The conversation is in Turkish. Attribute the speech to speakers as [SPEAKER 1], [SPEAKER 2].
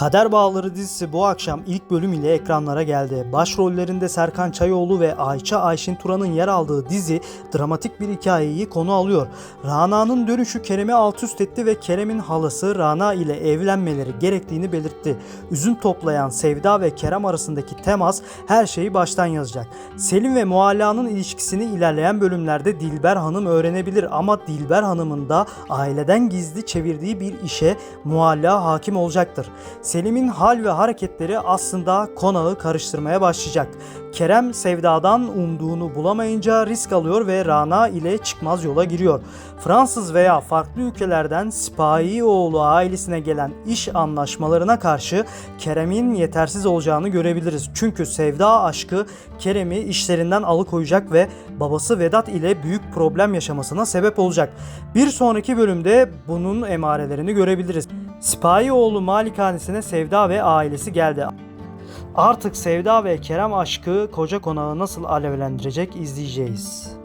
[SPEAKER 1] Kader Bağları dizisi bu akşam ilk bölüm ile ekranlara geldi. Başrollerinde Serkan Çayoğlu ve Ayça Ayşin Turan'ın yer aldığı dizi dramatik bir hikayeyi konu alıyor. Rana'nın dönüşü Kerem'i alt üst etti ve Kerem'in halası Rana ile evlenmeleri gerektiğini belirtti. Üzüm toplayan Sevda ve Kerem arasındaki temas her şeyi baştan yazacak. Selim ve Mualla'nın ilişkisini ilerleyen bölümlerde Dilber Hanım öğrenebilir ama Dilber Hanım'ın da aileden gizli çevirdiği bir işe Mualla hakim olacaktır. Selim'in hal ve hareketleri aslında konağı karıştırmaya başlayacak. Kerem Sevda'dan umduğunu bulamayınca risk alıyor ve Rana ile çıkmaz yola giriyor. Fransız veya farklı ülkelerden sipahi oğlu ailesine gelen iş anlaşmalarına karşı Kerem'in yetersiz olacağını görebiliriz. Çünkü Sevda aşkı Kerem'i işlerinden alıkoyacak ve babası Vedat ile büyük problem yaşamasına sebep olacak. Bir sonraki bölümde bunun emarelerini görebiliriz. Sipahi oğlu malikanesine Sevda ve ailesi geldi. Artık Sevda ve Kerem aşkı koca konağı nasıl alevlendirecek izleyeceğiz.